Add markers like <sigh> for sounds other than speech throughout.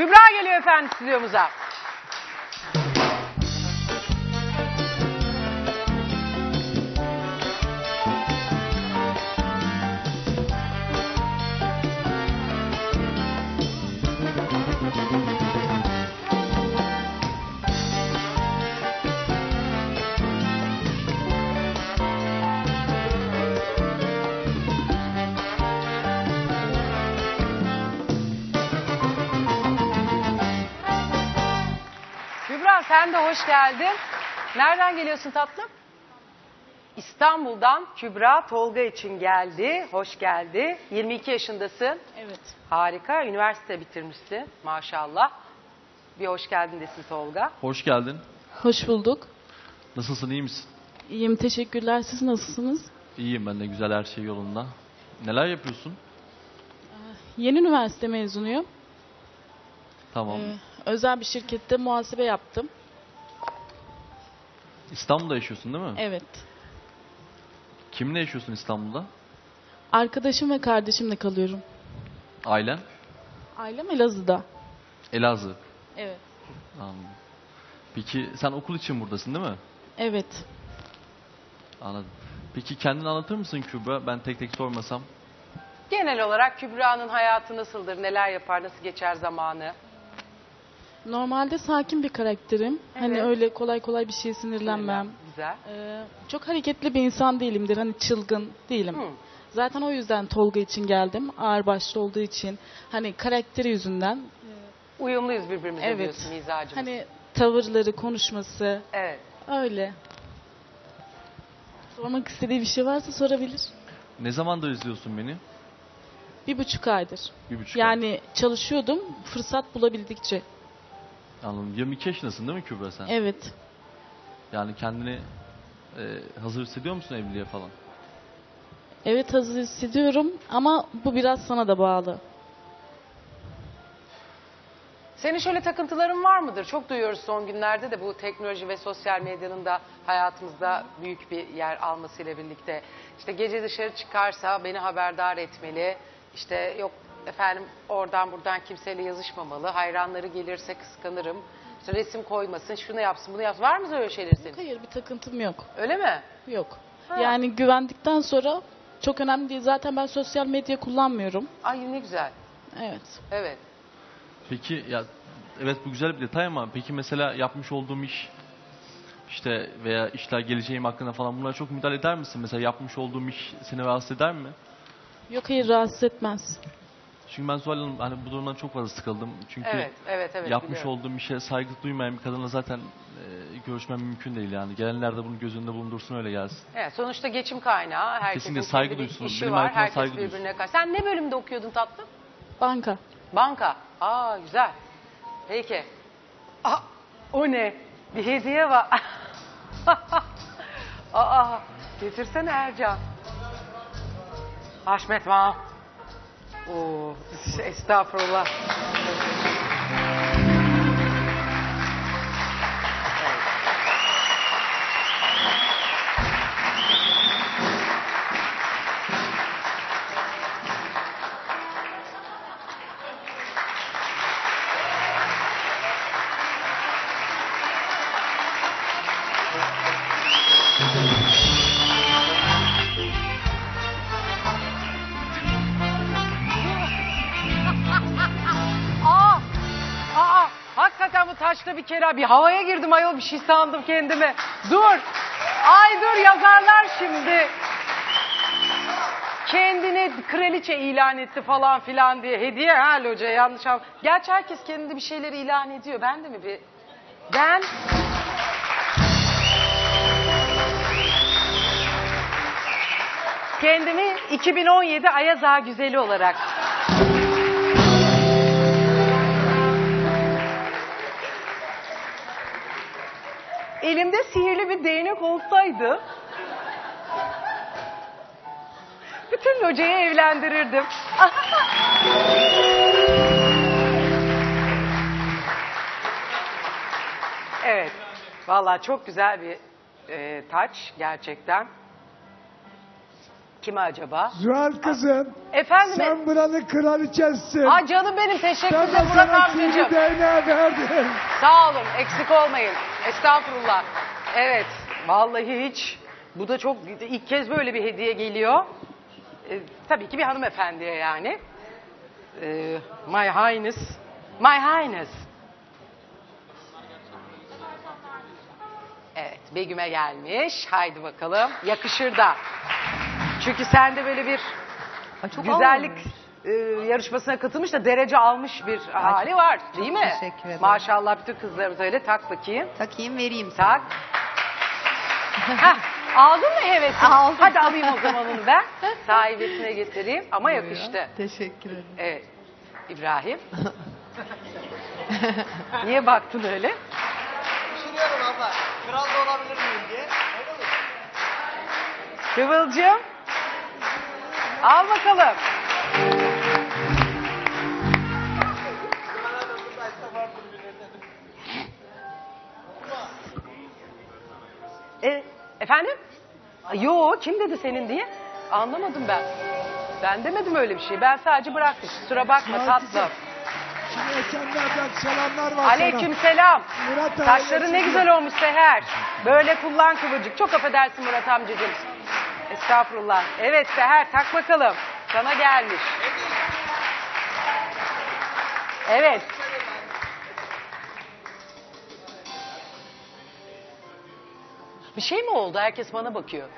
Kübra geliyor efendim stüdyomuza. Sen de hoş geldin. Nereden geliyorsun tatlım? İstanbul'dan Kübra Tolga için geldi. Hoş geldi. 22 yaşındasın. Evet. Harika. Üniversite bitirmişsin. Maşallah. Bir hoş geldin desin Tolga. Hoş geldin. Hoş bulduk. Nasılsın, iyi misin? İyiyim, teşekkürler. Siz nasılsınız? İyiyim ben de, güzel her şey yolunda. Neler yapıyorsun? Yeni üniversite mezunuyum. Tamam. Ee, özel bir şirkette muhasebe yaptım. İstanbul'da yaşıyorsun değil mi? Evet. Kiminle yaşıyorsun İstanbul'da? Arkadaşım ve kardeşimle kalıyorum. Ailen? Ailem Elazığ'da. Elazığ. Evet. Anladım. Peki sen okul için buradasın değil mi? Evet. Anladım. Peki kendini anlatır mısın Kübra? Ben tek tek sormasam. Genel olarak Kübra'nın hayatı nasıldır? Neler yapar? Nasıl geçer zamanı? Normalde sakin bir karakterim. Hani Evet. öyle kolay kolay bir şeye sinirlenmem. Güzel. Ee, çok hareketli bir insan değilimdir. Hani çılgın değilim. Hı. Zaten o yüzden Tolga için geldim. Ağırbaşlı olduğu için. Hani karakteri yüzünden. Uyumluyuz birbirimize Evet. diyorsun mizacımız. Hani tavırları, konuşması Evet. öyle. Sormak istediği bir şey varsa sorabilir. Ne zamandır izliyorsun beni? Bir buçuk aydır. Bir buçuk ay. Yani çalışıyordum fırsat bulabildikçe. Anladım. 22 yaşındasın değil mi Kübra sen? Evet. Yani kendini e, hazır hissediyor musun evliliğe falan? Evet hazır hissediyorum ama bu biraz sana da bağlı. Senin şöyle takıntıların var mıdır? Çok duyuyoruz son günlerde de bu teknoloji ve sosyal medyanın da hayatımızda büyük bir yer almasıyla birlikte. İşte gece dışarı çıkarsa beni haberdar etmeli. İşte yok efendim oradan buradan kimseyle yazışmamalı. Hayranları gelirse kıskanırım. İşte resim koymasın, şunu yapsın, bunu yapsın. Var mı öyle şeyler senin? Hayır bir takıntım yok. Öyle mi? Yok. Ha. Yani güvendikten sonra çok önemli değil. Zaten ben sosyal medya kullanmıyorum. Ay ne güzel. Evet. Evet. Peki ya evet bu güzel bir detay ama peki mesela yapmış olduğum iş işte veya işler geleceğim hakkında falan bunlara çok müdahale eder misin? Mesela yapmış olduğum iş seni rahatsız eder mi? Yok hayır rahatsız etmez. Çünkü ben Zuhal Hanım hani bu durumdan çok fazla sıkıldım. Çünkü Evet, evet, evet. yapmış biliyorum. olduğum işe saygı duymayan bir kadınla zaten e, görüşmem mümkün değil yani. Gelenler de bunu göz önünde bulundursun öyle gelsin. Evet, sonuçta geçim kaynağı. Herkesin Kesinlikle saygı kendi bir duysun. işi Benim var. Herkes saygı birbirine duysun. karşı. Sen ne bölümde okuyordun tatlım? Banka. Banka. Aa güzel. Peki. Aa, o ne? Bir hediye var. <laughs> Aa, getirsene Ercan. Haşmet ma. Oo, estağfurullah. Aa, bu taşta bir kere bir havaya girdim ayol bir şey sandım kendime. Dur. Ay dur yazarlar şimdi. Kendini kraliçe ilan etti falan filan diye. Hediye ha loca yanlış an. Gerçi herkes kendini bir şeyleri ilan ediyor. Ben de mi bir... Ben... Kendimi 2017 Ayaz Ağa Güzeli olarak Elimde sihirli bir değnek olsaydı bütün locayı evlendirirdim. evet. Vallahi çok güzel bir e, taç gerçekten. Kime acaba? Zuhal kızım, Efendim? sen buranın kraliçesisin. Aa canım benim ben teşekkürler de Murat amcacığım. sivri değneği verdim. Sağ olun eksik olmayın. Estağfurullah. Evet vallahi hiç. Bu da çok ilk kez böyle bir hediye geliyor. Ee, tabii ki bir hanımefendiye yani. Ee, my Highness. My Highness. Evet Begüm'e gelmiş. Haydi bakalım. Yakışır da. Çünkü sen de böyle bir güzellik e, yarışmasına katılmış da derece almış bir hali var değil mi? teşekkür ederim. Maşallah bütün kızlarımız öyle tak bakayım. Takayım vereyim. Tak. <laughs> Heh, aldın mı hevesini? Aldım. Hadi alayım o zaman onu ben. <laughs> Sahibesine getireyim ama yakıştı. Teşekkür ederim. Evet. İbrahim. <laughs> Niye baktın öyle? Düşünüyorum abla. Kral da olabilir miyim diye. Kıvılcım. Al bakalım. E, efendim? Yo kim dedi senin diye? Anlamadım ben. Ben demedim öyle bir şey. Ben sadece bıraktım. Kusura bakma tatlım. Şimdi Esenler'den selamlar var Aleyküm selam. Murat Saçların ne güzel olmuş Seher. Böyle kullan kıvırcık. Çok affedersin Murat amcacığım. Estağfurullah. Evet Seher tak bakalım. Sana gelmiş. Evet. Bir şey mi oldu? Herkes bana bakıyor.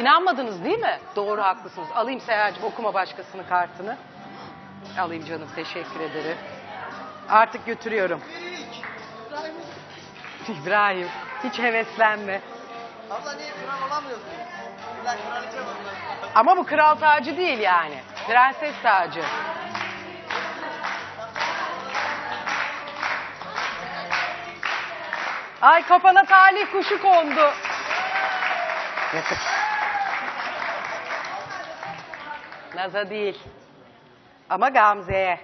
İnanmadınız değil mi? Doğru haklısınız. Alayım Seher'cim okuma başkasının kartını. Alayım canım teşekkür ederim. Artık götürüyorum. İbrahim hiç heveslenme. Abla niye kral olamıyorsun? Ama bu kral tacı değil yani. Prenses tacı. Ay kafana talih kuşu kondu. Naza değil. Ama Gamze'ye.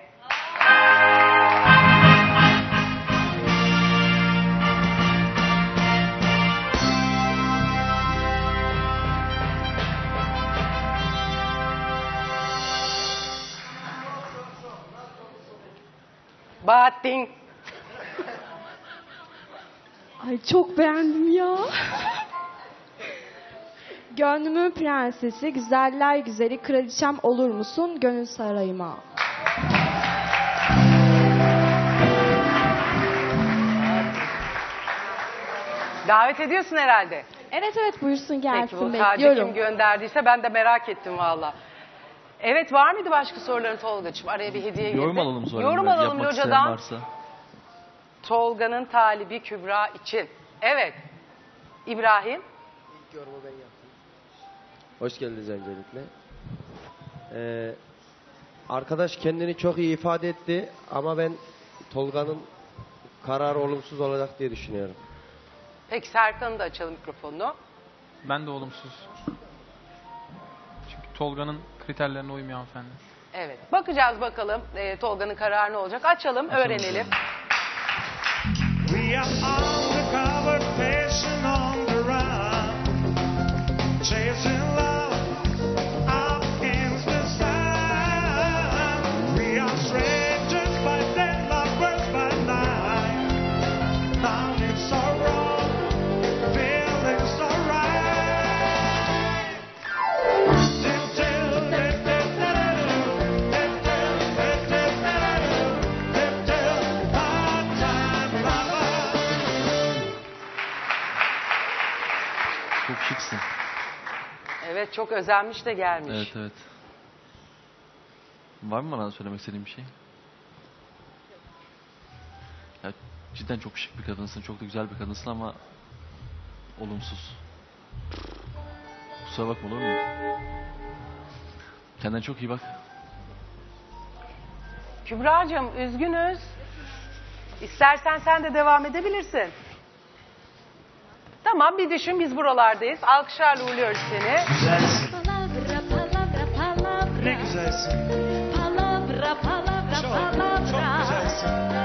Bahattin. Ay çok beğendim ya. Gönlümün prensesi, güzeller güzeli, kraliçem olur musun gönül sarayıma? Davet ediyorsun herhalde. Evet evet buyursun gelsin Peki bu tacı kim bekliyorum. gönderdiyse ben de merak ettim valla. Evet var mıydı başka soruların Tolga'cığım? Araya bir hediye girdi. Yorum alalım sonra. Yorum Belki alalım yapmak isteyen locadan. varsa. Tolga'nın talibi Kübra için. Evet. İbrahim. İlk yorumu ben yaptım. Hoş geldiniz öncelikle. Ee, arkadaş kendini çok iyi ifade etti ama ben Tolga'nın kararı olumsuz olacak diye düşünüyorum. Peki Serkan'ı da açalım mikrofonunu. Ben de olumsuz. Tolga'nın kriterlerine uymuyor hanımefendi. Evet. Bakacağız bakalım e, Tolga'nın kararı ne olacak. Açalım, öğrenelim. We are undercover, Çok şıksın. Evet, çok özenmiş de gelmiş. Evet evet. Var mı bana söylemek istediğin bir şey? Ya cidden çok şık bir kadınsın, çok da güzel bir kadınsın ama olumsuz. Kusura bakma olur mu? Kendine çok iyi bak. Kübra'cığım üzgünüz. İstersen sen de devam edebilirsin. Tamam bir düşün biz buralardayız. Alkışlarla uğurluyoruz seni. Güzelsin, Palavra, palavra, palavra. ne güzelsin. Palavra, palavra, Çok, palavra. çok güzelsin.